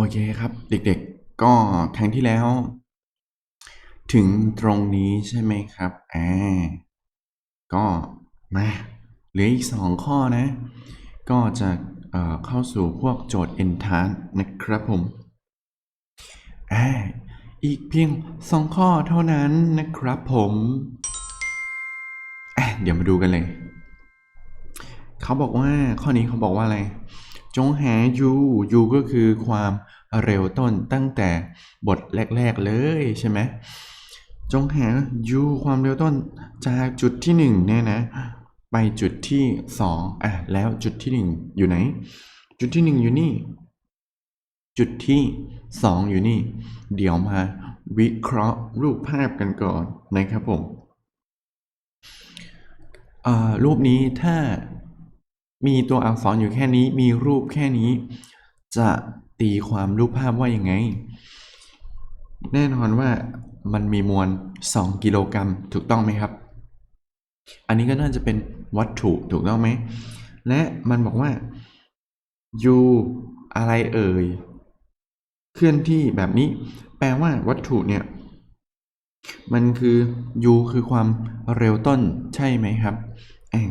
โอเคครับ เด็กๆก็ครั้งที่แล้ว ถึงตรงนี้ใช่ไหมครับอ่าก็มาเหลืออีกสองข้อนะ ก็จะเเข้าสู่พวกโจทย์ entrance นะครับผมอ่าอีกเพียงสองข้อเท่านั้นนะครับผมอะเดี๋ยวมาดูกันเลย เขาบอกว่าข้อนี้เขาบอกว่าอะไร จงหา u u ก็คือความ เร็วต้นตั้งแต่บทแรก ๆ เลยใช่ไหมจงหา u ความเร็วต้นจากจุดที่ 1 เนี่ยนะ ไปจุดที่ 2 อะ แล้วจุดที่ 1 อยู่ไหน จุดที่ 1 อยู่นี่ จุดที่ 2 อยู่นี่ เดี๋ยวมาวิเคราะห์รูปภาพกันก่อนนะครับผมรูปนี้ถ้ามีตัวอักษรอยู่แค่นี้มีรูปแค่นี้ จะ ตีความรูปภาพว่ายังไง แน่นอนว่ามันมีมวล 2 กิโลกรัมถูกต้องไหมครับ อันนี้ก็น่าจะเป็นวัตถุถูกต้องไหม และมันบอกว่า u อะไรเอ่ย เคลื่อนที่แบบนี้ แปลว่าวัตถุเนี่ย มันคือ u คือความเร็วต้นใช่ไหมครับเอ้ย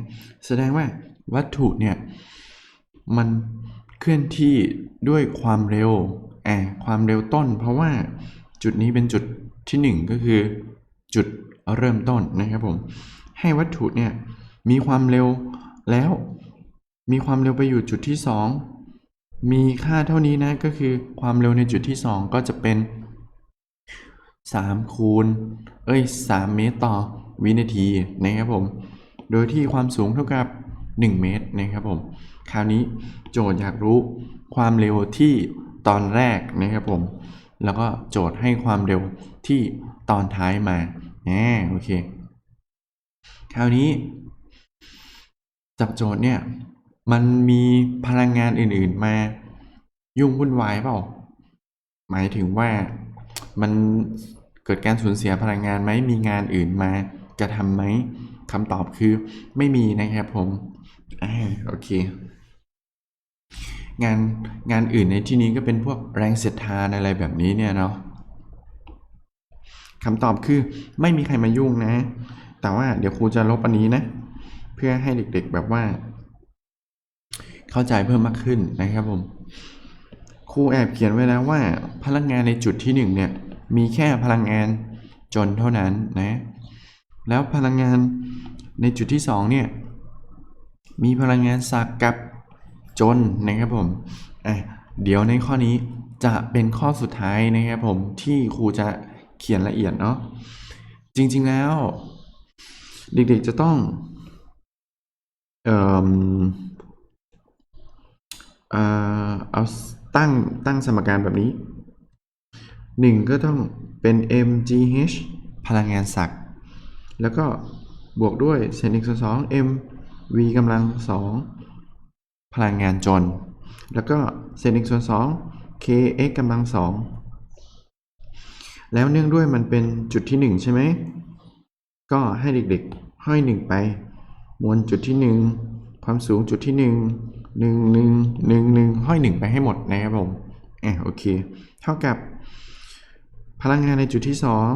แสดงว่าวัตถุเนี่ย มัน เคลื่อนที่ด้วยความเร็วแอบความเร็วต้น เพราะว่าจุดนี้เป็นจุดที่ 1 ก็คือจุดเริ่มต้นนะครับผม ให้วัตถุเนี่ยมีความเร็วแล้วมีความเร็วไปอยู่จุดที่ 2 มีค่าเท่านี้นะก็คือความเร็วในจุดที่ 2 ก็จะเป็น 3 คูณ เอ้ย 3 เมตรต่อวินาทีนะครับผม โดยที่ความสูงเท่ากับ 1 เมตรนะครับผม คราวนี้โจทย์อยากรู้ความเร็วที่ตอนแรกนะครับผม แล้วก็โจทย์ให้ความเร็วที่ตอนท้ายมาแหมโอเค คราวนี้จากโจทย์เนี่ย มันมีพลังงานอื่นๆมายุ่งวุ่นวายเปล่า หมายถึงว่ามันเกิดการสูญเสียพลังงานไหมมีงานอื่นมากระทำไหมคำตอบคือไม่มีนะครับผม อ่าโอเค งานงานอื่นในที่นี้ก็เป็นพวกแรงเสียดทานอะไรแบบนี้เนี่ยเนาะคำตอบคือไม่มีใครมายุ่งนะ แต่ว่าเดี๋ยวครูจะลบอันนี้นะ เพื่อให้เด็กๆแบบว่า เข้าใจเพิ่มมากขึ้นนะครับผม ครูแอบเขียนไว้แล้วว่า พลังงานในจุดที่หนึ่งเนี่ย มีแค่พลังงานจนเท่านั้นนะ แล้วพลังงานในจุดที่สองเนี่ย มีพลังงานสักกับจนนะครับผมอะเดี๋ยวในข้อนี้จะเป็นข้อสุดท้ายนะครับผมที่ครูจะเขียนละเอียดเนาะจริง ๆแล้ว เด็กๆจะต้องเอ่อเอ่อเอาตั้งตั้งสมการแบบนี้หนึ่งก็ต้องเป็น mgh พลังงานศักย์แล้วก็บวกด้วยเศษหนึ่งส่วนสอง m v กำลังสองพลังงานจน แล้วก็เศษหนึ่งส่วนสอง k x กำลังสองแล้วเนื่องด้วยมันเป็นจุดที่หนึ่งใช่ไหม ก็ให้เด็กๆ ห้อยหนึ่งไป มวลจุดที่หนึ่งความสูงจุดที่หนึ่งหนึ่งหนึ่งหนึ่งหนึ่งห้อยหนึ่งไปให้หมดนะครับผมอะโอเค เท่ากับ พลังงานในจุดที่สอง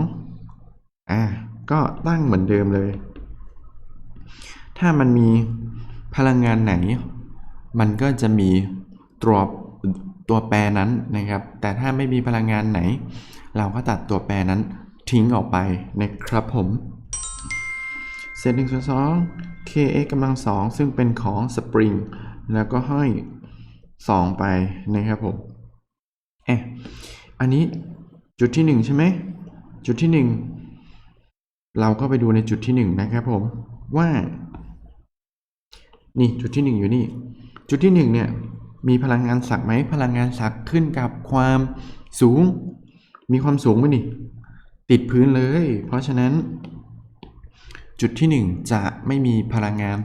อะก็ตั้งเหมือนเดิมเลย ถ้ามันมีพลังงานไหน มันก็จะมีตัวตัวแปรนั้นนะครับ แต่ถ้าไม่มีพลังงานไหน เราก็ตัดตัวแปรนั้นทิ้งออกไปนะครับผมเศษหนึ่งส่วนสอง kx กำลังสองซึ่งเป็นของสปริงแล้วก็ห้อยสองไปนะครับผมเอะอันนี้จุดที่หนึ่งใช่ไหม จุดที่หนึ่งเราก็ไปดูในจุดที่หนึ่งนะครับผมว่า นี่จุดที่หนึ่งอยู่นี่ จุดที่หนึ่งเนี่ย มีพลังงานศักย์ไหมพลังงานศักย์ขึ้นกับความสูง มีความสูงไหมนี่ติดพื้นเลย เพราะฉะนั้น จุดที่หนึ่งจะไม่มีพลังงาน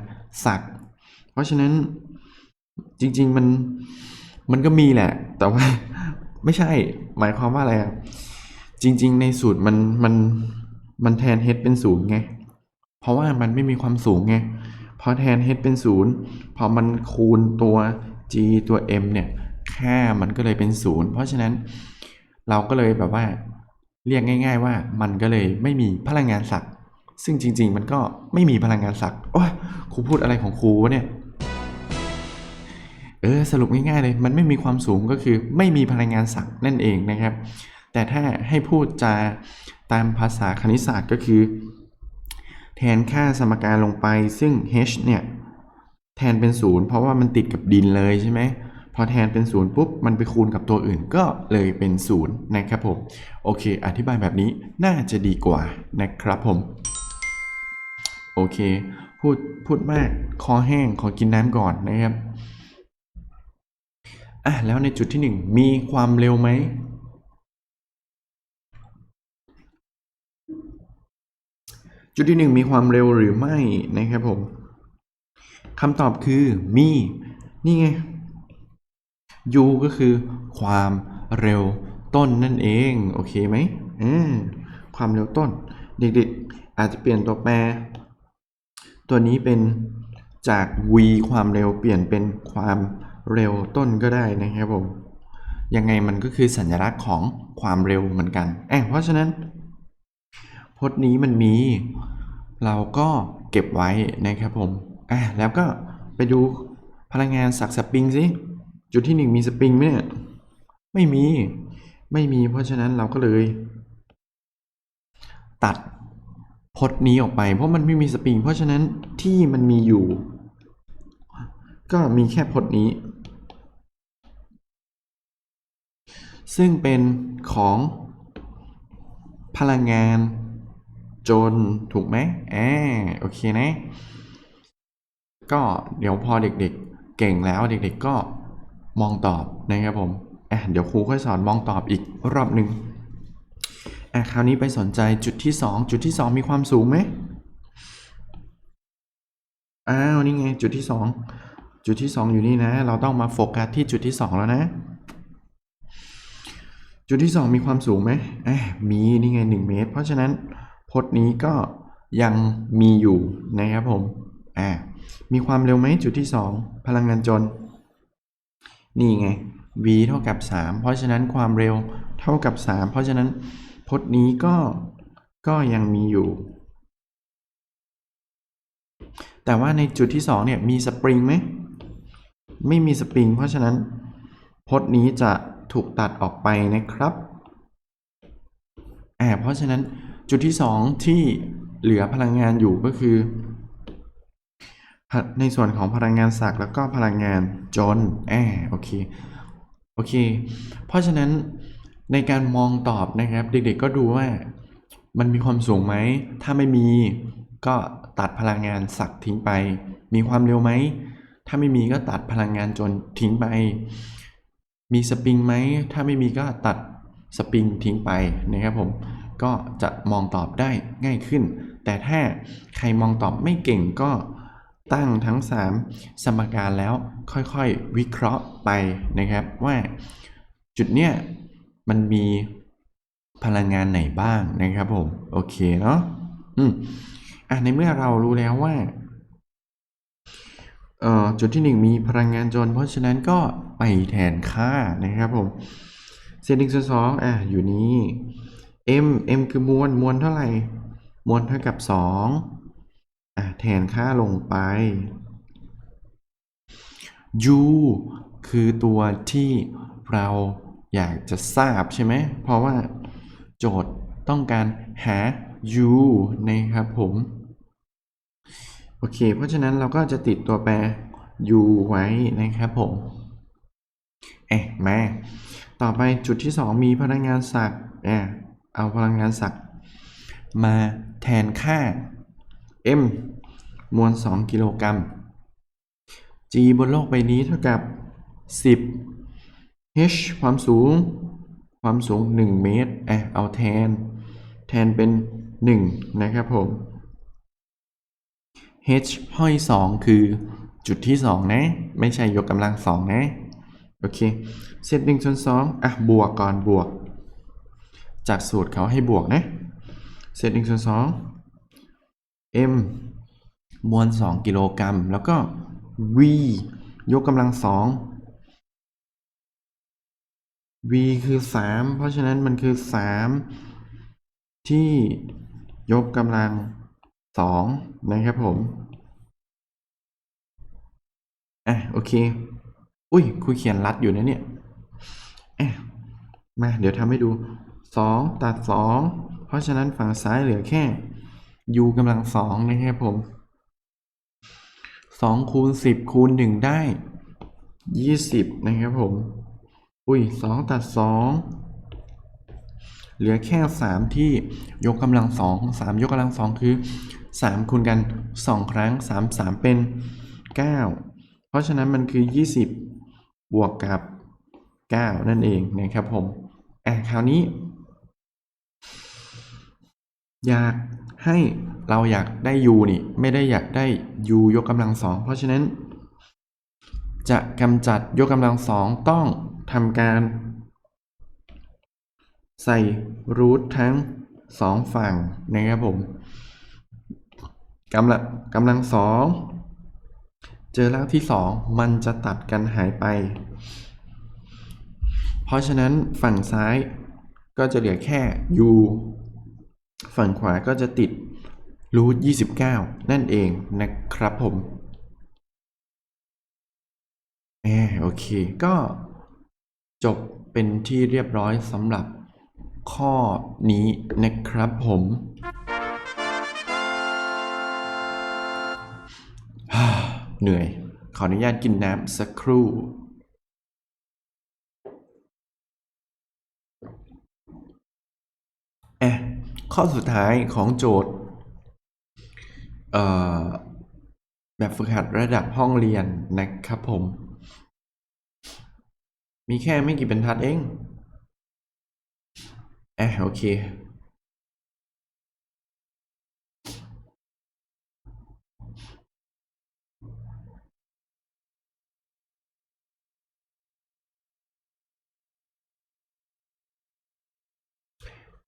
ศักย์เพราะฉะนั้นจริง ๆ มันมันก็มีแหละ แต่ว่าไม่ใช่หมายความว่าอะไรจริง ๆ ในสูตรมันมันมันแทน h เป็นศูนย์ไง เพราะว่ามันไม่มีความสูงไง อแทน h เป็นศูนย์พอมันคูณตัว g ตัว m เนี่ย ค่ามันก็เลยเป็นศูนย์เพราะฉะนั้นเราก็เลยแบบว่า เรียกง่าย ๆ ว่ามันก็เลยไม่มีพลังงานศักดิ์ซึ่งจริง ๆ มันก็ไม่มีพลังงานศักดิ์โอ้ยครูพูดอะไรของครูวะเนี่ยเออสรุปง่ายๆเลยมันไม่มีความสูงก็คือไม่มีพลังงานศักดิ์นั่นเองนะครับ แต่ถ้าให้พูดจาตามภาษาคณิตศาสตร์ก็คือ แทนค่าสมการลงไปซึ่ง h เนี่ยแทนเป็นศูนย์เพราะว่ามันติดกับดินเลยใช่ไหมพอแทนเป็นศูนย์ปุ๊บมันไปคูณกับตัวอื่นก็เลยเป็นศูนย์นะครับผมโอเค อธิบายแบบนี้น่าจะดีกว่านะครับผม โอเค พูดพูดมากคอแห้งขอกินน้ำก่อนนะครับอะแล้วในจุดที่หนึ่งมีความเร็วไหม จุดที่หนึ่งมีความเร็วหรือไม่นะครับผมคำตอบคือมี นี่ไง u ก็คือความเร็วต้นนั่นเอง โอเคไหมอืมความเร็วต้น เด็กๆ อาจจะเปลี่ยนตัวแปร ตัวนี้เป็นจาก v ความเร็วเปลี่ยนเป็นความเร็วต้นก็ได้นะครับผมยังไงมันก็คือสัญลักษณ์ของความเร็วเหมือนกันแอบเพราะฉะนั้น พจน์นี้มันมี เราก็เก็บไว้นะครับผมอะแล้วก็ไปดูพลังงานสักสปริงสิจุดที่หนึ่งมีสปริงไหมเนี่ยไม่มีไม่มี เพราะฉะนั้นเราก็เลย ตัดพจน์นี้ออกไป เพราะมันไม่มีสปริง เพราะฉะนั้นที่มันมีอยู่ ก็มีแค่พจน์นี้ ซึ่งเป็นของพลังงาน จนถูกไหมอ่าโอเคนะ ก็เดี๋ยวพอเด็กๆ เก่งแล้วเด็กๆก็มองตอบนะครับผมอะเดี๋ยวครูค่อยสอนมองตอบอีกรอบหนึ่งอะคราวนี้ไปสนใจจุดที่ 2 จุดที่ 2 มีความสูงไหมอ้าวนี่ไงจุดที่ 2 จุดที่ 2 อยู่นี่นะ เราต้องมาโฟกัสที่จุดที่ 2 แล้วนะ จุดที่ 2 มีความสูงไหมเอ้ยมีนี่ไง 1 เมตร เพราะฉะนั้น พจน์นี้ก็ยังมีอยู่นะครับผมอ่ามีความเร็วไหมจุดที่ 2 พลังงานจน นี่ไง v เท่ากับ 3 เพราะฉะนั้นความเร็วเท่ากับ 3 เพราะฉะนั้นพจน์นี้ก็ก็ยังมีอยู่ แต่ว่าในจุดที่ 2 เนี่ยมีสปริงไหมไม่มีสปริงเพราะฉะนั้นพจน์นี้จะถูกตัดออกไปนะครับอ่าเพราะฉะนั้น จุดที่ 2 ที่เหลือพลังงานอยู่ก็คือ ในส่วนของพลังงานศักแล้วก็พลังงานจนแอโอเคโอเค เพราะฉะนั้นในการมองตอบนะครับ เด็กๆก็ดูว่ามันมีความสูงไหม ถ้าไม่มีก็ตัดพลังงานศักทิ้งไป มีความเร็วไหม ถ้าไม่มีก็ตัดพลังงานจนทิ้งไป มีสปริงไหม ถ้าไม่มีก็ตัดสปริงทิ้งไปนะครับผม ก็จะมองตอบได้ง่ายขึ้น แต่ถ้าใครมองตอบไม่เก่งก็ตั้งทั้ง 3 สมการแล้วค่อยๆ วิเคราะห์ไปนะครับว่าจุดเนี้ยมันมีพลังงานไหนบ้างนะครับผม โอเคเนาะอืมอะในเมื่อเรารู้แล้วว่าเอ่อจุดที่ 1 มีพลังงานจน เพราะฉะนั้นก็ไปแทนค่านะครับผมเศษหนึ่งส่วนสองอะอยู่นี้ m m คือมวลมวลเท่าไหร่ มวลเท่ากับ2อะแทนค่าลงไป u คือตัวที่เราอยากจะทราบใช่ไหม เพราะว่าโจทย์ต้องการหา u นะครับผม โอเค เพราะฉะนั้นเราก็จะติดตัวแปร u ไว้นะครับผม เอ๊ะมา ต่อไปจุดที่ 2 มีพลังงานศักด์เอ๊ะ เอาพลังงานศักดิ์มาแทนค่า m มวล 2 กิโลกรัม g บนโลกใบนี้เท่ากับ 10 h ความสูง ความสูง 1 เมตรอะเอาแทน แทนเป็น 1 นะครับผม h ห้อย 2 คือจุดที่ 2 นะ ไม่ใช่ยกกำลัง 2 นะ โอเค เศษ1ส่วน2อะ บวกก่อนบวก จากสูตรเขาให้บวกนะ เศษ1ส่วน2 m มวล 2 กิโลกรัม แล้วก็ v ยกกำลังสอง v คือสามเพราะฉะนั้นมันคือสามที่ยกกำลังสองนะครับผม อะ โอเค อุ้ยครูเขียนรัดอยู่นะเนี่ยอะมา เดี๋ยวทำให้ดู สองตัดสองเพราะฉะนั้นฝั่งซ้ายเหลือแค่ u กำลังสองนะครับผมสองคูณสิบคูณหนึ่งได้ยี่สิบนะครับผม อุ้ยสองตัดสองเหลือแค่สามที่ยกกำลังสองสามยกกำลังสองคือสามคูณกันสองครั้งสามสามเป็นเก้าเพราะฉะนั้นมันคือยี่สิบบวกกับเก้านั่นเองนะครับผมอะคราวนี้ อยากให้เราอยากได้ u นี่ ไม่ได้อยากได้ u ยกกำลังสองเพราะฉะนั้น จะกำจัดยกกำลังสองต้องทำการ ใส่รูททั้งสองฝั่งนะครับผมกำลังกำลังสองเจอรากที่สองมันจะตัดกันหายไป เพราะฉะนั้นฝั่งซ้ายก็จะเหลือแค่ u ฝั่งขวาก็จะติดรูท29 นั่นเองนะครับผมแอโอเค ก็จบเป็นที่เรียบร้อยสำหรับข้อนี้นะครับผมเหนื่อย ขออนุญาตกินน้ำสักครู่ อะ ข้อสุดท้ายของโจทย์แบบฝึกหัดระดับห้องเรียนนะครับผม มีแค่ไม่กี่บรรทัดเองอะโอเค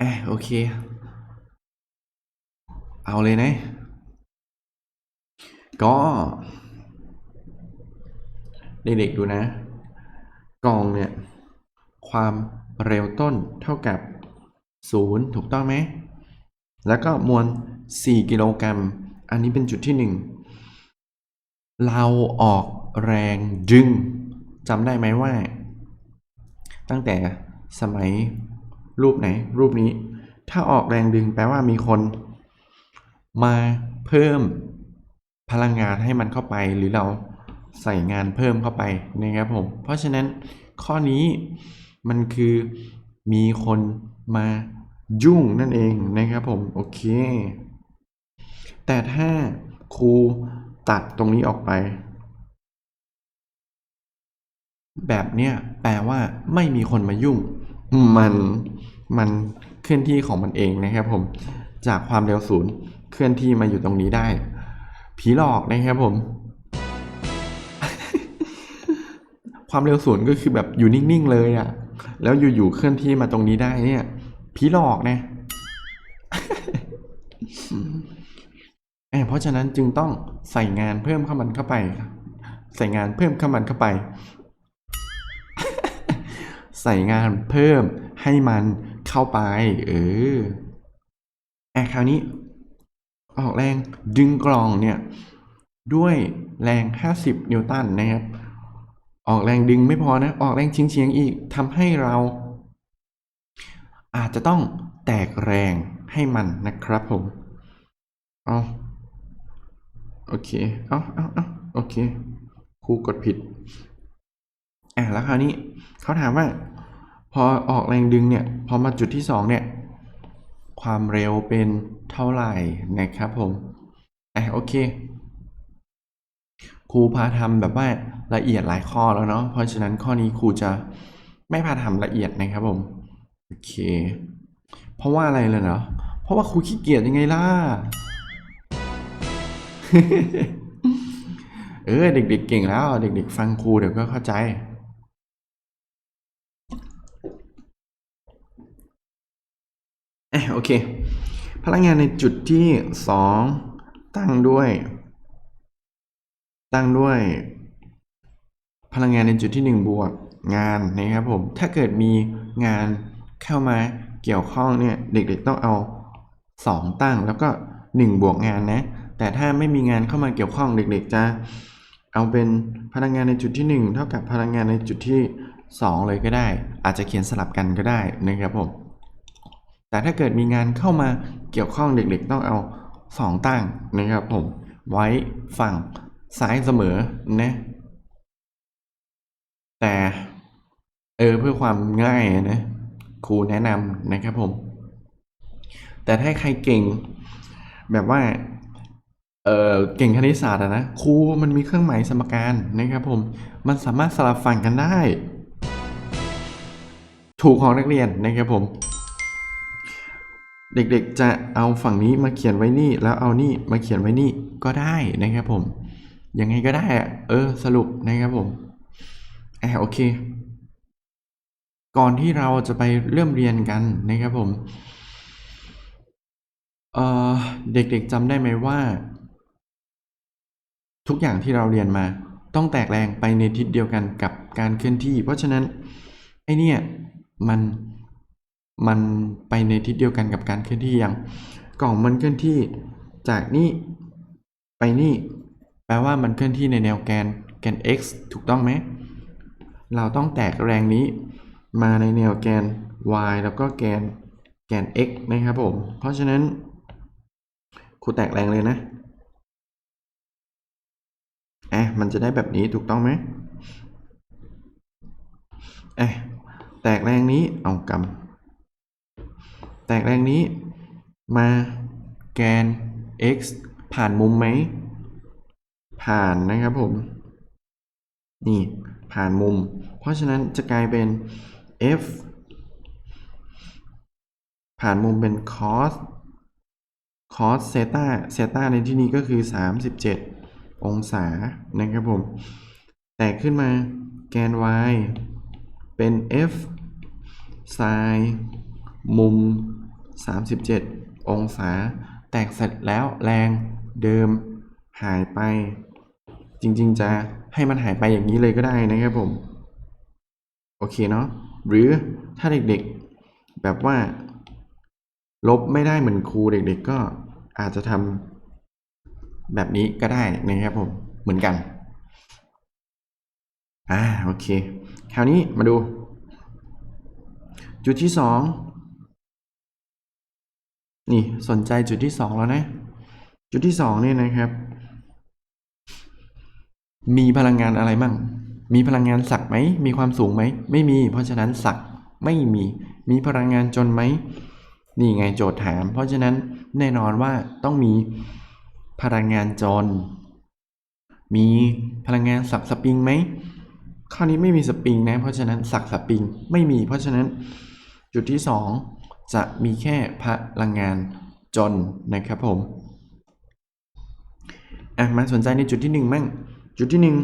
อะโอเค เอาเลยนะ ก็เด็กๆดูนะ กองเนี่ย ความเร็วต้นเท่ากับ 0 ถูกต้องไหม แล้วก็มวล 4 กิโลกรัม อันนี้เป็นจุดที่ 1 เราออกแรงดึงจำได้ไหมว่า ตั้งแต่สมัยรูปไหน รูปนี้ ถ้าออกแรงดึงแปลว่ามีคน มาเพิ่มพลังงานให้มันเข้าไป หรือเราใส่งานเพิ่มเข้าไปนะครับผม เพราะฉะนั้นข้อนี้มันคือมีคนมายุ่งนั่นเองนะครับผม โอเค แต่ถ้าครูตัดตรงนี้ออกไป แบบเนี้ยแปลว่าไม่มีคนมายุ่ง มันมันเคลื่อนที่ของมันเองนะครับผม จากความเร็วศูนย์ เคลื่อนที่มาอยู่ตรงนี้ได้ ผีหลอกนะครับผม ความเร็วศูนย์ก็คือแบบอยู่นิ่งๆเลยอะ่ะ แล้วอยู่ๆเคลื่อนที่มาตรงนี้ได้เนี่ย ผีหลอกนะเพราะฉะนั้นจึงต้องใส่งานเพิ่มเข้ามันเข้าไป ใส่งานเพิ่มเข้ามันเข้าไป ใส่งานเพิ่มให้มันเข้าไป เอออะคราวนี้ ออกแรงดึงกล่องเนี่ยด้วยแรง 50 นิวตันนะครับ ออกแรงดึงไม่พอนะ ออกแรงชิงเฉียงอีกทำให้เรา อาจจะต้องแตกแรงให้มันนะครับผม เอาโอเค เอาเอาเอาโอเค ครูกดผิด อะแล้วคราวนี้เขาถามว่า พอออกแรงดึงเนี่ย พอมาจุดที่สองเนี่ย ความเร็วเป็นเท่าไหร่นะครับผมอะโอเค ครูพาทำแบบว่าละเอียดหลายข้อแล้วเนาะเพราะฉะนั้นข้อนี้ครูจะไม่พาทำละเอียดนะครับผมโอเค เพราะว่าอะไรเลยเนาะเพราะว่าครูขี้เกียจยังไงล่ะเออเด็กๆเก่งแล้ว เด็กๆ ฟังครูเดี๋ยวก็เข้าใจ อะโอเค พลังงานในจุดที่สองตั้งด้วย ตั้งด้วย พลังงานในจุดที่หนึ่งบวกงานนะครับผม ถ้าเกิดมีงานเข้ามาเกี่ยวข้องเนี่ยเด็กๆต้องเอา 2 ตั้งแล้วก็ 1 บวกงานนะ แต่ถ้าไม่มีงานเข้ามาเกี่ยวข้องเด็กๆจะเอาเป็นพลังงานในจุดที่ 1 เท่ากับพลังงานในจุดที่ 2 เลยก็ได้ อาจจะเขียนสลับกันก็ได้นะครับผม แต่ถ้าเกิดมีงานเข้ามาเกี่ยวข้องเด็กๆ ต้องเอา2ตั้งนะครับผม ไว้ฝั่งซ้ายเสมอนะแต่เออเพื่อความง่ายนะครูแนะนำนะครับผม แต่ถ้าใครเก่ง แบบว่าเออเก่งคณิตศาสตร์นะครูมันมีเครื่องหมายสมการนะครับผมมันสามารถสลับฝั่งกันได้ ถูกของนักเรียนนะครับผม เด็กๆจะเอาฝั่งนี้มาเขียนไว้นี่ แล้วเอานี่มาเขียนไว้นี่ก็ได้นะครับผม ยังไงก็ได้อะเออ สรุปนะครับผมอ่าโอเค ก่อนที่เราจะไปเริ่มเรียนกันนะครับผมเออเด็กๆจำได้ไหมว่า ทุกอย่างที่เราเรียนมา ต้องแตกแรงไปในทิศเดียวกันกับการเคลื่อนที่ เพราะฉะนั้นไอเนี่ยมัน มันไปในทิศเดียวกันกับการเคลื่อนที่อย่างกล่องมันเคลื่อนที่จากนี่ไปนี่ แปลว่ามันเคลื่อนที่ในแนวแกนแกน x ถูกต้องไหม เราต้องแตกแรงนี้ มาในแนวแกน y แล้วก็แกนแกน x นะครับผม เพราะฉะนั้นครูแตกแรงเลยนะอะมันจะได้แบบนี้ถูกต้องไหมอะแตกแรงนี้เอากำ แตกแรงนี้มาแกน x ผ่านมุมไหม ผ่านนะครับผม นี่ผ่านมุม เพราะฉะนั้นจะกลายเป็น f ผ่านมุมเป็น cos cos เซต้าเซต้าในที่นี้ก็คือ 37 องศานะครับผม แตกขึ้นมาแกน y เป็น f sin มุม 37 องศา แตกเสร็จแล้วแรงเดิมหายไป จริงๆ จะให้มันหายไปอย่างนี้เลยก็ได้นะครับผม โอเคเนาะหรือถ้าเด็กๆ แบบว่า ลบไม่ได้เหมือนครูเด็กๆ ก็อาจจะทำแบบนี้ก็ได้นะครับผม เหมือนกันอ่าโอเค คราวนี้มาดู จุดที่สอง นี่สนใจจุดที่สองแล้วนะ จุดที่สองเนี่ยนะครับ มีพลังงานอะไรมั่ง มีพลังงานศักไหม มีความสูงไหม ไม่มี เพราะฉะนั้นศักไม่มี มีพลังงานจนไหม นี่ไงโจทย์ถาม เพราะฉะนั้นแน่นอนว่าต้องมีพลังงานจน มีพลังงานศักสปริงไหม ข้อนี้ไม่มีสปริงนะ เพราะฉะนั้นศักสปริงไม่มี เพราะฉะนั้นจุดที่สอง จะมีแค่พลังงานจนนะครับผมอะมาสนใจในจุดที่หนึ่งมั่งจุดที่หนึ่ง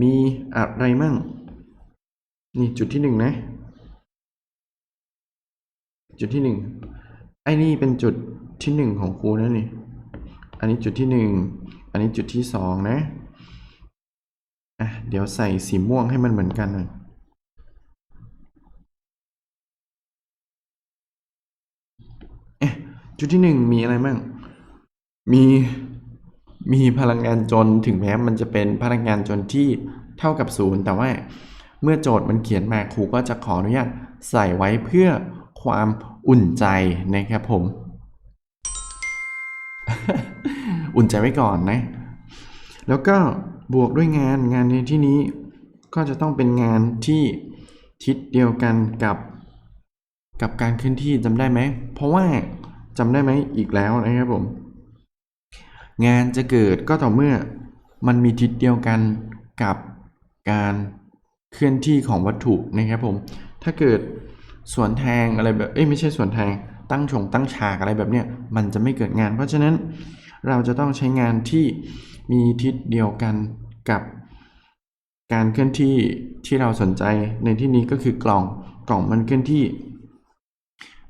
มีอะไรมั่ง นี่จุดที่หนึ่งนะ จุดที่หนึ่งไอ้นี่เป็นจุดที่หนึ่งของครูนะนี่ อันนี้จุดที่หนึ่งอันนี้จุดที่สองนะอะเดี๋ยวใส่สีม่วงให้มันเหมือนกันหน่อยเอ๊ะ จุดที่หนึ่งมีอะไรมั่งมีมีพลังงานจนถึงแม้มันจะเป็นพลังงานจนที่เท่ากับศูนย์แต่ว่าเมื่อโจทย์มันเขียนมาครูก็จะขออนุญาตใส่ไว้เพื่อความอุ่นใจนะครับผม อุ่นใจไว้ก่อนนะ แล้วก็บวกด้วยงานงานในที่นี้ก็จะต้องเป็นงานที่ทิศเดียวกันกับ กับการเคลื่อนที่จำได้ไหม เพราะว่า จำได้ไหมอีกแล้วนะครับผม งานจะเกิดก็ต่อเมื่อมันมีทิศเดียวกันกับการเคลื่อนที่ของวัตถุนะครับผม ถ้าเกิดสวนแทงอะไรแบบ เอ้ยไม่ใช่สวนแทง ตั้งชงตั้งฉากอะไรแบบเนี้ย มันจะไม่เกิดงาน เพราะฉะนั้นเราจะต้องใช้งานที่มีทิศเดียวกันกับการเคลื่อนที่ที่เราสนใจในที่นี้ก็คือกล่อง กล่องมันเคลื่อนที่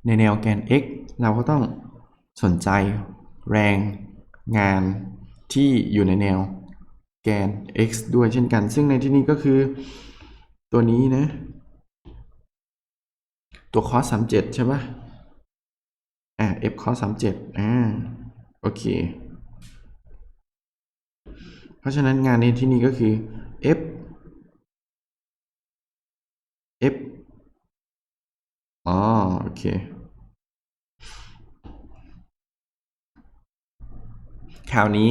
ในแนวแกน x เราก็ต้องสนใจแรงงานที่อยู่ในแนวแกน x ด้วยเช่นกัน ซึ่งในที่นี้ก็คือตัวนี้นะ ตัว cos 37 ใช่ปะอ่า f cos 37 อ่า โอเค เพราะฉะนั้นงานในที่นี้ก็คือ f f อ๋อ โอเค คราวนี้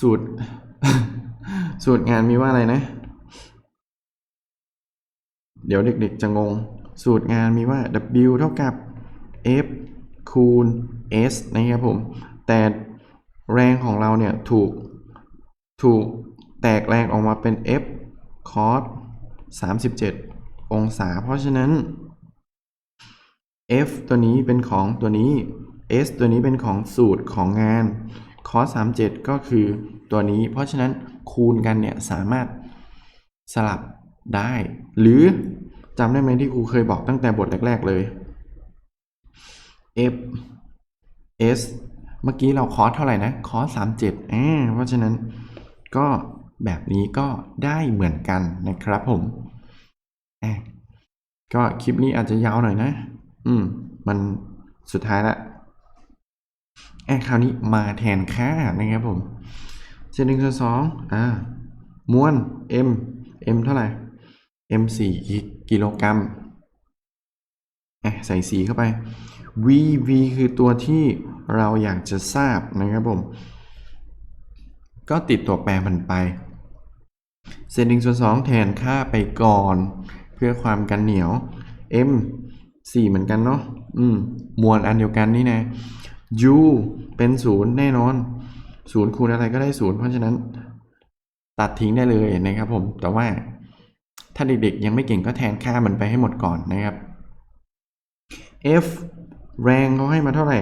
สูตร สูตรงานมีว่าอะไรนะ เดี๋ยวเด็กๆจะงง สูตรงานมีว่า W เท่ากับ F คูณ S นะครับผม แต่แรงของเราเนี่ย ถูก ถูกแตกแรงออกมาเป็น F cos 37 องศา เพราะฉะนั้น F ตัวนี้เป็นของตัวนี้ S ตัวนี้เป็นของสูตรของงาน cos 37 ก็คือตัวนี้ เพราะฉะนั้นคูณกันเนี่ยสามารถสลับได้ หรือจำได้ไหมที่ครูเคยบอกตั้งแต่บทแรก ๆ เลย F S เมื่อกี้เราคอสเท่าไหร่นะคอส37อ่าเพราะฉะนั้นก็แบบนี้ก็ได้เหมือนกันนะครับผมก็คลิปนี้อาจจะยาวหน่อยนะ อืม มันสุดท้ายละ อะคราวนี้มาแทนค่านะครับผมเศษหนึ่งส่วนสองอ่ามวล m m เท่าไหร่ m สี่กิโลกรัมอะใส่สีเข้าไป v v คือตัวที่เราอยากจะทราบนะครับผม ก็ติดตัวแปรมันไป เศษหนึ่งส่วนสองแทนค่าไปก่อน เพื่อความกันเหนียว m 4เหมือนกันเนาะอืมมวลอันเดียวกันนี่นะ u เป็นศูนย์แน่นอนศูนย์คูณอะไรก็ได้ศูนย์เพราะฉะนั้นตัดทิ้งได้เลยนะครับผม แต่ว่าถ้าเด็กๆยังไม่เก่งก็แทนค่ามันไปให้หมดก่อนนะครับ F แรงเขาให้มาเท่าไหร่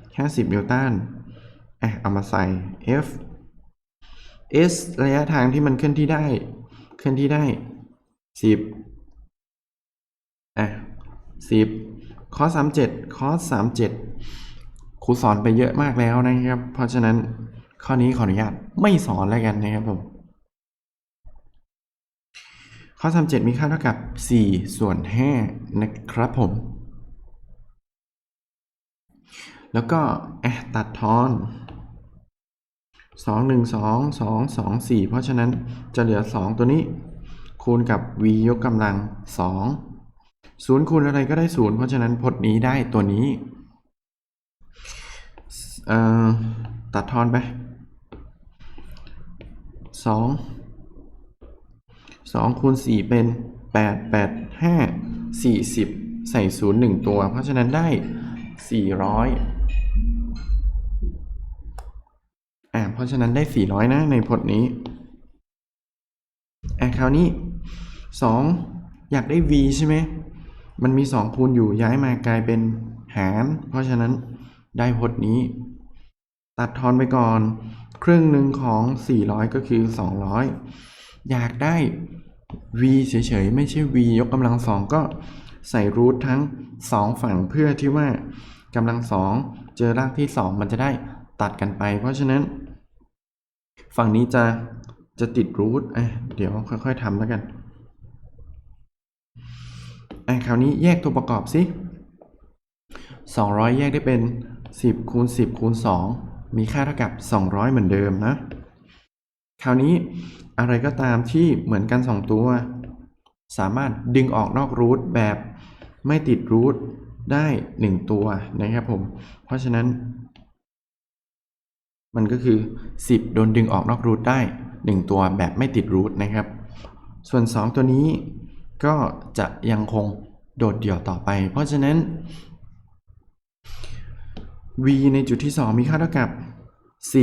50 นิวตันอะเอามาใส่ F S ระยะทางที่มันเคลื่อนที่ได้ เคลื่อนที่ได้ 10อะ10คอส37คอส37 ครูสอนไปเยอะมากแล้วนะครับ เพราะฉะนั้นข้อนี้ขออนุญาตไม่สอนแล้วกันนะครับผมข้อ37มีค่าเท่ากับ 4 ส่วน 5 นะครับผม แล้วก็อะตัดทอน 2 1 2 2 2 4 เพราะฉะนั้นจะเหลือ 2 ตัวนี้ คูณกับ v ยกกำลัง 2 0 คูณอะไรก็ได้ 0 เพราะฉะนั้นพจน์นี้ได้ตัวนี้ ตัดทอนไป 2 2คูณ4เป็น 8 8 5 40 ใส่0 1ตัว เพราะฉะนั้นได้ 400อ่าเพราะฉะนั้นได้ 400 นะ ในพจน์นี้อะคราวนี้ 2 อยากได้ v ใช่ไหมมันมี 2 คูณอยู่ย้ายมากลายเป็นหาร เพราะฉะนั้นได้พจน์นี้ ตัดทอนไปก่อน ครึ่งหนึ่งของ 400 ก็คือ 200 อยากได้ v เฉยๆ ไม่ใช่ v ยกกำลังสองก็ใส่รูททั้ง 2 ฝั่งเพื่อที่ว่ากำลังสองเจอรากที่ 2 มันจะได้ตัดกันไป เพราะฉะนั้น ฝั่งนี้จะจะติดรูทอะเดี๋ยวค่อยๆทำแล้วกันอะคราวนี้แยกตัวประกอบสิ200 แยกได้เป็น 10คูณ10คูณ2 มีค่าเท่ากับ 200 เหมือนเดิมนะ คราวนี้อะไรก็ตามที่เหมือนกัน 2 ตัว สามารถดึงออกนอกรูทแบบไม่ติดรูทได้ 1 ตัวนะครับผม เพราะฉะนั้น มันก็คือ 10 โดนดึงออกนอกรูทได้ 1 ตัวแบบไม่ติดรูทนะครับ ส่วน 2 ตัวนี้ก็จะยังคงโดดเดี่ยวต่อไป เพราะฉะนั้น v ในจุดที่ 2 มีค่าเท่ากับ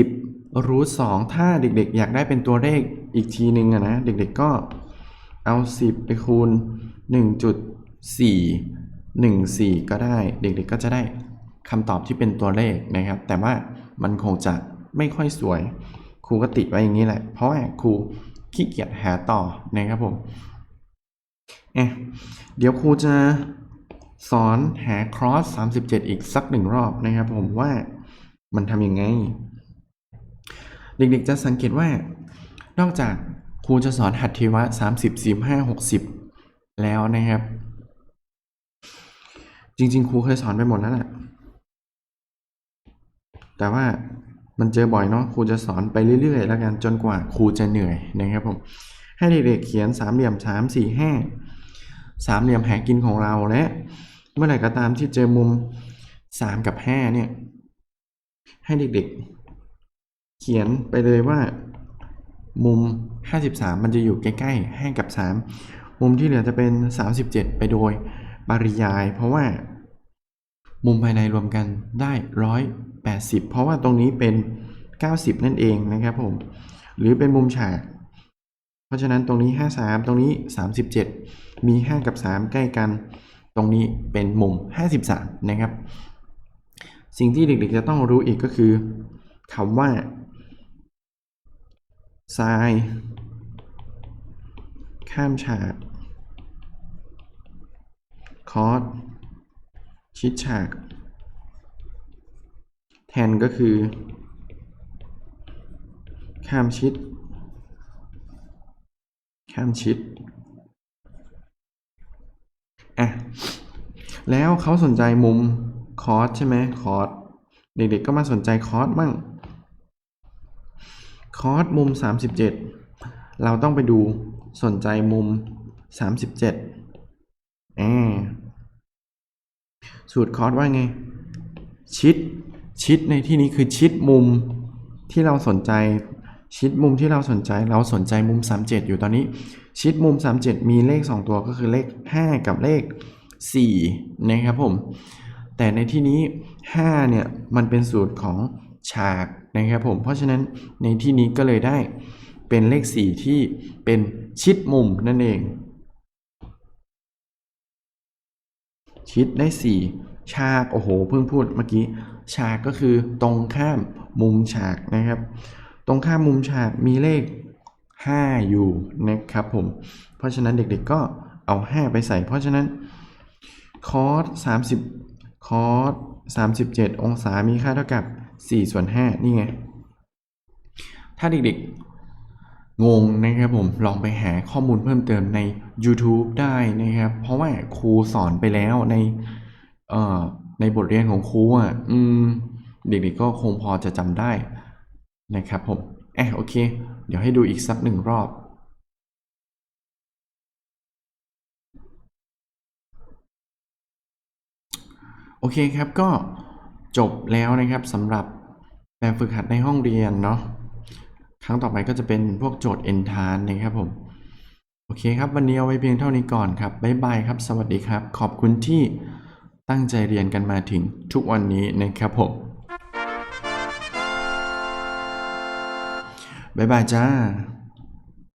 10รูท2ถ้าเด็กๆ อยากได้เป็นตัวเลขอีกทีหนึ่งนะ เด็กๆก็เอา 10 ไปคูณ 1.414 ก็ได้ เด็กๆก็จะได้คำตอบที่เป็นตัวเลขนะครับ แต่ว่ามันคงจะไม่ค่อยสวย ครูก็ติดไว้อย่างนี้แหละ เพราะว่าครูขี้เกียจหาต่อนะครับผมเอ๊ะเดี๋ยวครูจะ สอนหา cross 37 อีกสักหนึ่งรอบนะครับผมว่ามันทำยังไง เด็กๆจะสังเกตว่า นอกจากครูจะสอนหัตถวะ 30 45 60 แล้วนะครับ จริง ๆ ครูเคยสอนไปหมดแล้วแหละแต่ว่ามันเจอบ่อยเนาะครูจะสอนไปเรื่อย ๆ แล้วกันจนกว่าครูจะเหนื่อยนะครับผมให้เด็กๆเขียนสามเหลี่ยมสามสี่ห้าสามเหลี่ยมหากินของเราและ มื่อไหร่ก็ตามที่เจอมุมสามกับห้าเนี่ย ให้เด็กๆ เขียนไปเลยว่า มุม 53 มันจะอยู่ใกล้ๆ 5 กับ 3 มุมที่เหลือจะเป็น 37 ไปโดยปริยาย เพราะว่า มุมภายในรวมกันได้ 180 เพราะว่าตรงนี้เป็น 90 นั่นเองนะครับผม หรือเป็นมุมฉากเพราะฉะนั้นตรงนี้ 53 ตรงนี้ 37 มี 5 กับ 3 ใกล้กัน ตรงนี้เป็นมุม 53 นะครับ สิ่งที่เด็กๆจะต้องรู้อีกก็คือคำว่าซ้ายข้ามฉากคอสชิดฉาก แทนก็คือ ข้ามชิด ข้ามชิด อะแล้วเขาสนใจมุมคอร์สใช่ไหมคอร์สเด็กๆก็มาสนใจคอร์สบ้างคอร์สมุม 37 เราต้องไปดูสนใจมุม 37อ่าสูตรคอร์สว่าไง ชิด ชิดในที่นี้คือชิดมุมที่เราสนใจ ชิดมุมที่เราสนใจเราสนใจมุม 37 อยู่ตอนนี้ ชิดมุม 37 มีเลข 2 ตัวก็คือเลข 5 กับเลข 4 นะครับผม แต่ในที่นี้ 5 เนี่ย มันเป็นสูตรของฉากนะครับผม เพราะฉะนั้นในที่นี้ก็เลยได้เป็นเลข 4 ที่เป็นชิดมุมนั่นเอง ชิดได้ 4 ฉาก โอ้โห เพิ่งพูดเมื่อกี้ ฉากก็คือตรงข้ามมุมฉากนะครับ ตรงข้ามมุมฉากมีเลข 5 อยู่นะครับผม เพราะฉะนั้นเด็กๆก็เอา 5 ไปใส่ เพราะฉะนั้นคอส30คอส37 องศามีค่าเท่ากับ 4 ส่วน 5 นี่ไง ถ้าเด็กๆ งงนะครับผม ลองไปหาข้อมูลเพิ่มเติมใน YouTube ได้นะครับ เพราะว่าครูสอนไปแล้วในในบทเรียนของครูอะอเด็กๆก็คงพอจะจำได้ นะครับผมแอะโอเค เดี๋ยวให้ดูอีกสักหนึ่งรอบ โอเคครับก็จบแล้วนะครับสำหรับแบบฝึกหัดในห้องเรียนเนาะครั้งต่อไปก็จะเป็นพวกโจทย์ e n t r a n นะครับผม โอเคครับ วันนี้เอาไว้เพียงเท่านี้ก่อนครับ บ๊ายบายครับ สวัสดีครับ ขอบคุณที่ตั้งใจเรียนกันมาถึงทุกวันนี้นะครับผม บ๊ายบายจ้า